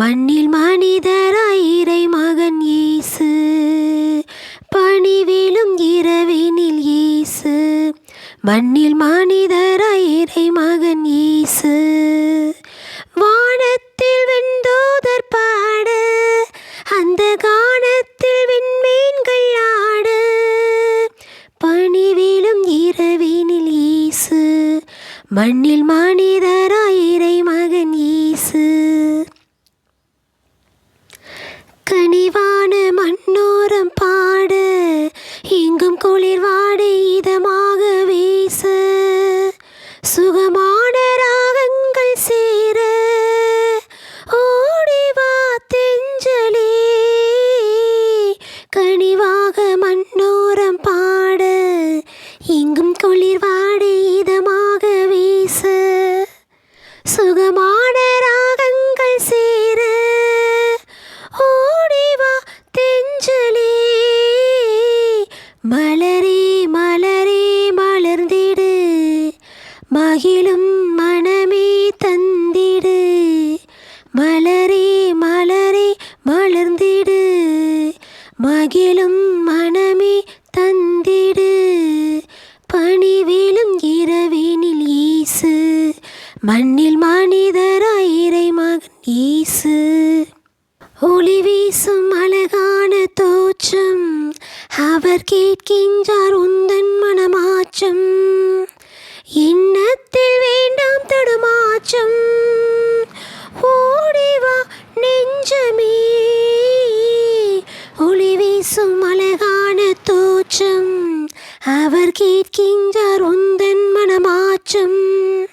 மண்ணில் மனிதராய் இறை மகன் இயேசு பணிவிலும் இரவினில் இயேசு மண்ணில் மனிதராய் இறை மகன் இயேசு வானத்தில் வெண்தூதர் பாட அந்த காணத்தில் விண்மீன்கள் ஆடு பணிவிலும் இரவினில் இயேசு மண்ணில் மனிதராய் இறை மகன் இயேசு. கனிவாக மகிழும் மனமே தந்திடு. பணிவிலும் இரவினில் ஈசு. மண்ணில் மனிதராய் இறை மகன் ஈசு. ஒளி வீசும் அழகான தோற்றம். அவர் கேட்கின்றார் உந்தன் மன அழகான தோற்றம். அவர் கேட்கின்றார் உந்தன் மனமாற்றம்.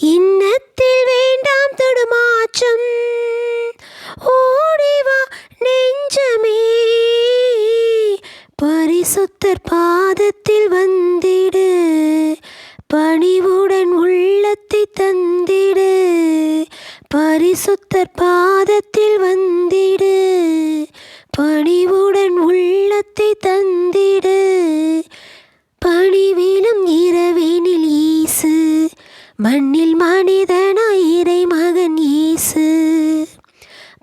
இன்னத்தில் வேண்டாம் தடுமாற்றம். ஓடிவா நெஞ்சமே. பரிசுத்தர் பாதத்தில் வந்திடு. பணிவுடன் உள்ளத்தை தந்திடு. பரிசுத்தர் பாதத்தில் வந்திடு. பணி உள்ளத்தை தந்திடு. பணிவிலும் இரவினில் ஈசு. மண்ணில் மனிதனாய் இறை மகன் ஈசு.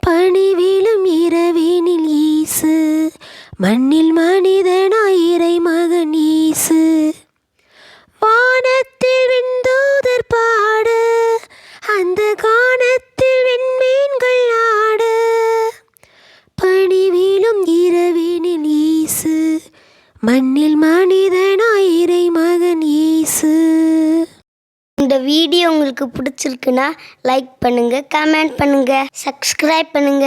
பணிவிலும் இரவினில் ஈசு. மண்ணில் மண்ணில் மனிதனாய் இறை மகன் ஈசு இந்த வீடியோ உங்களுக்கு பிடிச்சிருக்குன்னா லைக் பண்ணுங்க கமெண்ட் பண்ணுங்க சப்ஸ்கிரைப் பண்ணுங்க.